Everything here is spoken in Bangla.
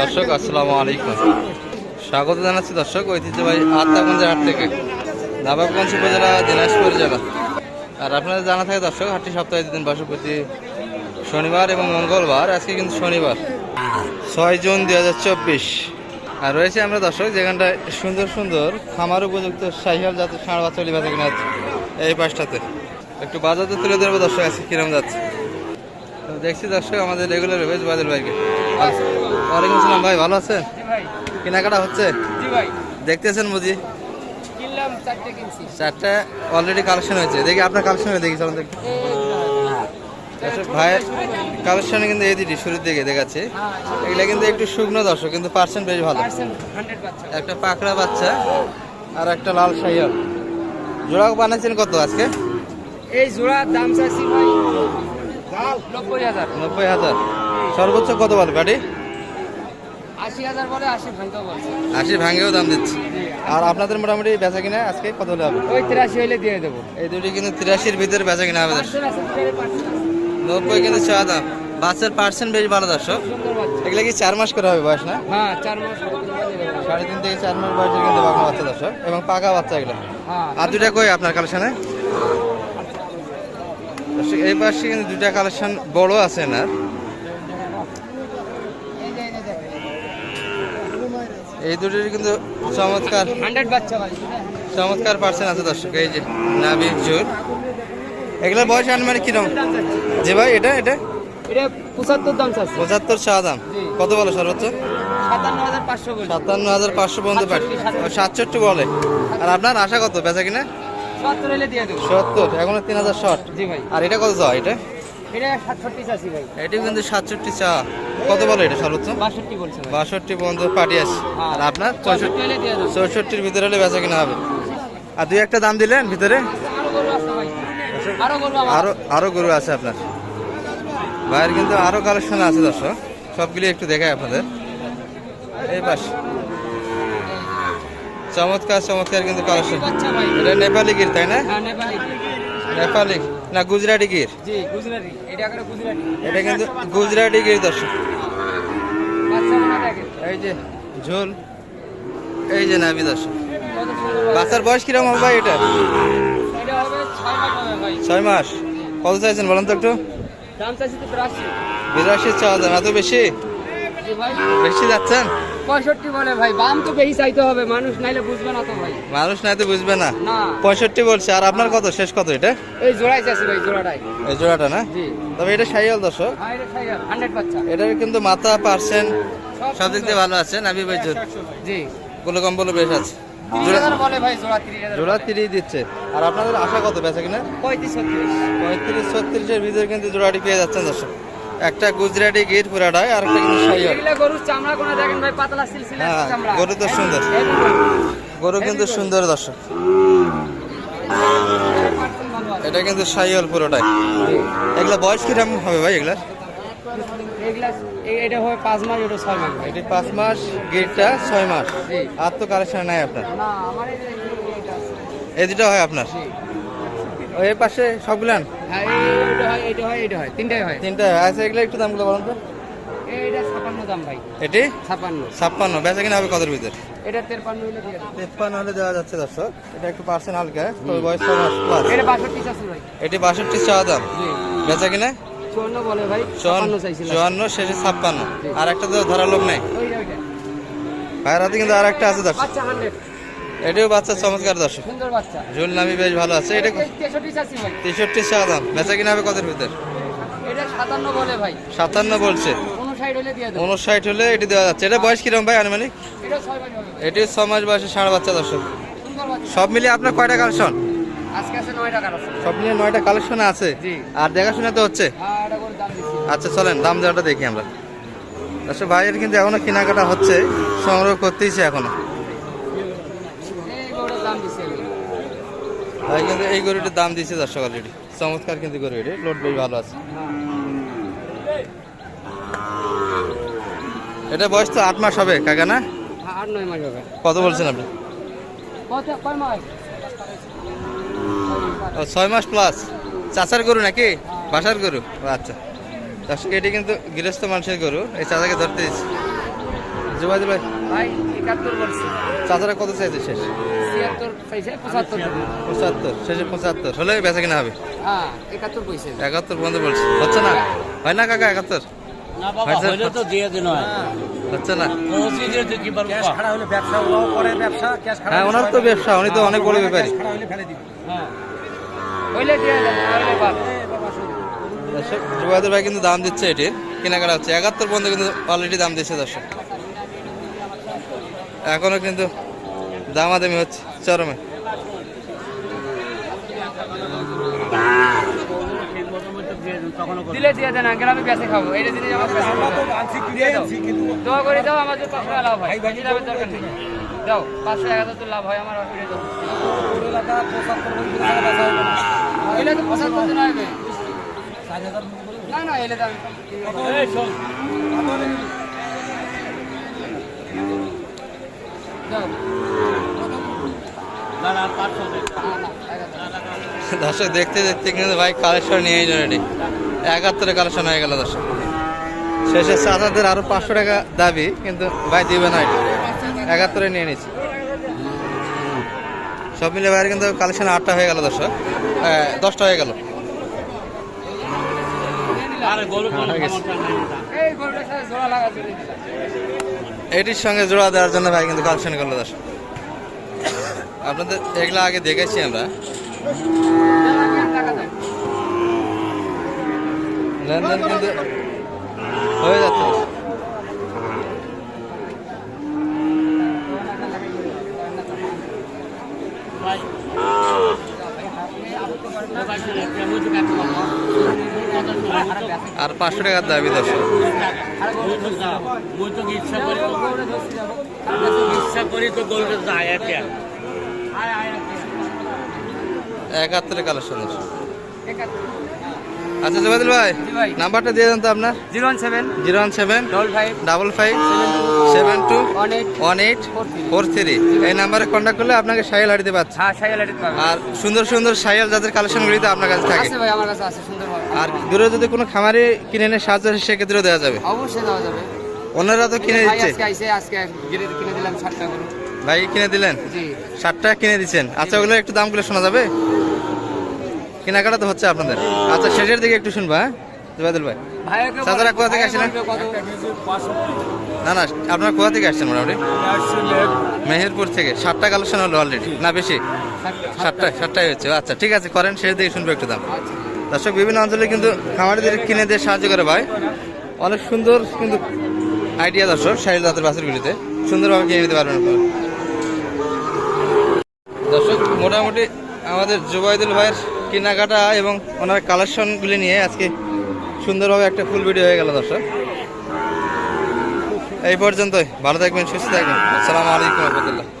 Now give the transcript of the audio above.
দর্শক, আসসালামু আলাইকুম। স্বাগত জানাচ্ছি দর্শক, ঐতিহ্যবাহী আত্মাগঞ্জের হাট থেকে। নবাবগঞ্জ উপজেলা, দিনাজপুর জেলা। আর আপনাদের জানা থাকে দর্শক, হাটটি সপ্তাহে দুদিন বসে প্রতি শনিবার এবং মঙ্গলবার, আজকে কিন্তু শনিবার, ছয় জুন দুই হাজার চব্বিশ। আর রয়েছে আমরা দর্শক যেখানটায় সুন্দর সুন্দর খামার উপযুক্ত সাহিয়াল জাতের ষাঁড় বাচ্চা লিবাতে কিনা এই পাশটাতে। একটু বাজারে তুলে ধরবো দর্শক, আজকে কিরম যাচ্ছে। তো দেখছি দর্শক, আমাদের রেগুলার রয়েছে বাজার ভাইকে। ওয়ালাইকুম আসসালাম ভাই ভালো আছেন? জি ভাই। কেনাকাটা হচ্ছে? জি ভাই। দেখতেছেন বুঝি? চারটে অলরেডি কালেকশন হয়েছে। দেখি আপনার কালেকশন হয়ে দেখি চলুন দেখি। দর্শক ভাইয়ের কালেকশনে কিন্তু এই দুটি শুরুর দিকে দেখাচ্ছে। এগুলা কিন্তু একটু শুকনো দর্শক কিন্তু পার্সেন্ট বেশ ভালো। একটা পাকড়া বাচ্চা আর একটা লাল শাহিয়াল জোড়া বানাচ্ছেন কত আজকে? এই জোড়ার দাম চাইছি ভাই নব্বই হাজার। নব্বই হাজার। সর্বোচ্চ কত বলে গাড়ি? আশি ভাঙেও দাম দিচ্ছে। আর আপনাদের মোটামুটি বেচা কিনা আজকে কত হলে হবে? ওই তিরাশি হইলে দিয়ে দেবো। এই দুটি কিন্তু তিরাশির ভিতরে বেচা কিনা হবে নব্বই কিন্তু চা দাম। বাচ্চার পার্সেন্ট বেশ ভালো দর্শক। এগুলো কি চার মাস করে হবে বয়স না? হ্যাঁ চার মাস সাড়ে তিন থেকে চার মাস বয়সের কিন্তু বাঘা বাচ্চা দর্শক এবং পাকা বাচ্চা এগুলো। হ্যাঁ। আর দুটা কই আপনার কালেকশনে এই পাশে কিন্তু দুটা কালেকশন বড় আছে না এই যে, এই যে দেখেন। এই দুটির কিন্তু চমৎকার হান্ড্রেড বাচ্চা ভাই। চমৎকার পার্সেন্ট আছে দর্শক এই যে নাবি জোর। এগুলোর বয়স আনুমানিক চাচ্ছি। যে ভাই এটা এটা? এটা পঁচাত্তর দাম পঁচাত্তর চা দাম। কত বলে সর্বোচ্চ? সাতান্ন হাজার পাঁচশো পর্যন্ত সাতষট্টি বলে। আর আপনার আশা কত? বেচা কিনা? সত্তর এখনও তিন হাজার শর্ট জি ভাই। আর এটা কত চাও এটা? এটি কিন্তু সাতষট্টি চা কত বলে এটা সর্বোচ্চ? বাষট্টি বলছে বাষট্টি পর্যন্ত পাটি আছে। আর আপনার? চৌষট্টির ভিতরে হলে বেচা কিনা হবে। আর দুই একটা দাম দিলেন ভিতরে? আরও আরও গরু আছে। আপনার। ভাইয়ের কিন্তু আরও কালেকশন আছে দর্শক। সবগুলি একটু দেখায় আপনাদের। এই পাশ। চমৎকার চমৎকার কিন্তু কালেকশন। এটা নেপালি গির তাই না? হ্যাঁ নেপালি নেপালি না গুজরাটি গির? জি গুজরাটি। এটা করে গুজরাটি। এটা কিন্তু গুজরাটি গির দর্শক। এই যে ঝোল এই যে নাবি দর্শক। বাচ্চার বয়স কীরকম হবে ভাই এটা? ছয় মাস কত চাইছেন বলেন তো একটু? বিরাশি। চাওয়া দাম এত বেশি? বেশি যাচ্ছেন? পঁয়ষট্টি বলে ভাই দাম তো বেশি চাইতে হবে মানুষ নাইলে বুঝবে না তো ভাই। মানুষ নাই তো বুঝবে না? পঁয়ষট্টি বলছে আর আপনার কত? শেষ কত এটা? এই জোড়াই চাইছি ভাই জোড়াটাই। এই জোড়াটা না? তবে এটা সাইয়াল দর্শক। হ্যাঁ এটার কিন্তু মাথা পার্সেন্ট সব দিক দিয়ে ভালো আছে নাবি ভাই জি। কোনো বেশ আছে। হাজার বলে জোড়া তিরিশ জোড়া তিরিশ দিচ্ছে। আর আপনাদের আশা কত? বেচা কিনা? পঁয়ত্রিশ ছত্রিশ। পঁয়ত্রিশ ছত্রিশের ভিতরে কিন্তু জোড়াটি পেয়ে যাচ্ছেন দর্শক। একটা গুজরাটি গির পুরাটাই আর একটা কিন্তু এগুলা গরুর চামড়া কোনো দেখেন ভাই পাতলা সিলসিলা হ্যাঁ, চামড়া। গরু তো সুন্দর। গরু কিন্তু সুন্দর দর্শক। এটা কিন্তু সাইয়াল পুরোটাই এগুলা বয়স কীরকম হবে ভাই এগুলা এগুলা এটা হবে পাঁচ মাস ওটা ছয় মাস। এটি পাঁচ মাস গিরটা ছয় মাস। আর তো কালেকশন নাই আপনার। না এই দুটো হয় আপনার? জি। ও এই পাশে সবগুলান? হ্যাঁ এটা হয় এটা হয় এটা হয় তিনটাই হয়। তিনটা হয়। আচ্ছা এগুলো একটু দামগুলো বলুন তো। এইটা ছাপান্ন দাম ভাই। এটি? ছাপান্ন ছাপ্পান্ন। বেচা কিনা হবে কত ভিতর? এটা তেরপান্ন হইলে তেপ্পান্ন হলে দেওয়া যাচ্ছে দর্শক। এটা একটু পার্সেন্ট হালকা তবে বয়স প্লাস এটা বাষট্টি ভাই। এটি বাষট্টি চাওয়া দাম। জি। বেচা কিনা? চুয়ান্ন বলে ভাই চুয়ান্ন ছাপান্ন শেষে ছাপ্পান্ন। আর একটা তো ধরার লোক নেই। ভাইয়ের হাতে কিন্তু আর একটা আছে দর্শক। এটিও বাচ্চা চমৎকার দর্শক। সুন্দর বাচ্চা। ঝুল নামি বেশ ভালো আছে। এটা তেষট্টি চাওয়া দাম। বেচা কিনা হবে কত ভিতর? এটা সাতান্ন বলে ভাই। সাতান্ন বলছে। উনষাট হলে এটি দেওয়া যাচ্ছে। এটা বয়স কিরম ভাই আনুমানিক? এটা ছয় মাস হবে ভাই এটি ছ মাস বয়সে ষাঁড় বাচ্চা দর্শক। সুন্দর বাচ্চা। সব মিলিয়ে আপনার কয়টা কালেকশন? সব মিলিয়ে নয়টা কালেকশন আছে। জি। আর দেখাশোনা তো হচ্ছে? হ্যাঁ আচ্ছা চলেন দাম দেওয়াটা দেখি আমরা। দর্শক ভাইয়ের কিন্তু এখনও কেনাকাটা হচ্ছে। সংগ্রহ করতেইছে এখনও এই গরুটার দাম দিচ্ছি আমি ভাই কিন্তু এই গরুটির দাম দিয়েছে দর্শক অলরেডি চমৎকার কিন্তু গরু এটি লোড বেশ ভালো আছে। এটা বয়স তো আট মাস হবে কাকা না? আট নয় মাস হবে। কত বলছেন আপনি? ছয় মাস প্লাস চাচার গরু নাকি? বাসার গরু? আচ্ছা। দর্শক এটি কিন্তু গৃহস্থ মানুষের গরু এই চাচাকে ধরতে দিচ্ছি। জুবাইদুল ভাই ভাই একাত্তর বলছি চাচারা কত চাইছে শেষ? ছিয়াত্তর চাইছে পঁচাত্তর। পঁচাত্তর শেষে পঁচাত্তর। হলে বেচা কিনা হবে। হ্যাঁ একাত্তর পয়সা একাত্তর পর্যন্ত বলছি। হচ্ছে না? হয় না কাকা একাত্তর? না বাবা হয়েছে? তো দিয়ে দিন হয়। হচ্ছে না? পৌঁছে দিয়ে তো কি পারব ক্যাশ খাড়া হলে ব্যবসা ওরাও করে ব্যবসা ক্যাশ খাড়া হ্যাঁ ওনার তো ব্যবসা। উনি তো অনেক বড় ব্যাপারী। খাড়া হলে ফেলে দিবে। হ্যাঁ। হইলে দিয়ে দেন হইলে বাদ। দর্শক জুবাইদুল ভাই কিন্তু দাম দিচ্ছে এটির। কেনাকাটা হচ্ছে। একাত্তর পর্যন্ত কিন্তু অলরেডি দাম দিচ্ছে দর্শক। এখনও কিন্তু দামাদামি হচ্ছে চরমে। দিলে দিয়ে দেন আঙ্কেল আমি খাব। এটা আমার আমরা দোয়া করে দাও আমাদের পাঁচশো টাকা লাভ হয়। লাভের দরকার নেই। দাও পাঁচশো তো লাভ হয় আমার অসুবিধা দাও। না। তো পঁচাত্তর। না না এলে তো আমি এই শোন দাও না না পাঁচশো দে। না না এক হাজার দর্শক দেখতে দেখতে কিন্তু ভাই কালেকশন নিয়ে রেডি একাত্তরে কালেকশন হয়ে গেল দর্শক। শেষে চাচাদের আরও পাঁচশো টাকা দাবি কিন্তু ভাই দিবে না এটা। একাত্তরে নিয়ে নিচ্ছি। সব মিলে ভাইয়ের কিন্তু কালেকশন আটটা হয়ে গেল দর্শক। হ্যাঁ, দশটা হয়ে গেল। হয়ে এটির সঙ্গে জোড়া দেওয়ার জন্য ভাই কিন্তু কালেকশন করল দর্শক। আপনাদের এগুলো আগে দেখেছি আমরা। লেনদেন হয়ে যাচ্ছে। আর পাঁচশো টাকার দাবি তো ইচ্ছা করি তো গরুটা যায় একাত্তরে কালেকশন একাত্তর। আচ্ছা জুবাদুল ভাই নাম্বারটা দিয়ে দেন তো আপনার। Zero one seven. Zero one seven double five. Double five seven two. One eight. Four three. এই নাম্বারে কন্ট্যাক্ট করলে আপনাকে সাইল হ্যাঁ এডিট পাবে আর সুন্দর সুন্দর সাইল যাদের কালেকশনগুলি তো আপনার কাছে থাকে। আছে আছে আর দূরে যদি কোনো খামারে কিনে এনে সাহায্য হয়, সেক্ষেত্রেও দেওয়া যাবে। অবশ্যই দেওয়া যাবে। ওনারা তো কিনে দিচ্ছে। ষাটটা ভাই কিনে দিলেন? জি। ষাট টাকা কিনে দিচ্ছেন। আচ্ছা ওগুলো একটু দামগুলো শোনা যাবে? কেনাকাটা তো হচ্ছে আপনাদের। আচ্ছা শেষের দিকে একটু শুনবা হ্যাঁ? জুবাদুল ভাই। চাচারা কোথা থেকে আসছিলেন? না না আপনার কোথা থেকে আসছেন মোটামুটি? মেহেরপুর। থেকে। ষাটটা কালেকশন হলো অলরেডি না বেশি? ষাটটা ষাটটাই হচ্ছে। আচ্ছা ঠিক আছে করেন শেষ দিকে শুনব একটু দাম। দর্শক বিভিন্ন অঞ্চলে কিন্তু খামারিদের কিনে দিয়ে সাহায্য করে ভাই। অনেক সুন্দর কিন্তু আইডিয়া দর্শক শাহিল জাতের বাছুরগুলিতে সুন্দরভাবে কিনে নিতে পারবেন আপনারা। দর্শক মোটামুটি আমাদের জুবাইদুল ভাইয়ের কেনাকাটা এবং ওনার কালেকশনগুলি নিয়ে আজকে সুন্দরভাবে একটা ফুল ভিডিও হয়ে গেল দর্শক। এই পর্যন্তই, ভালো থাকবেন, সুস্থ থাকবেন। আসসালামু আলাইকুম রহমতুল্লাহ।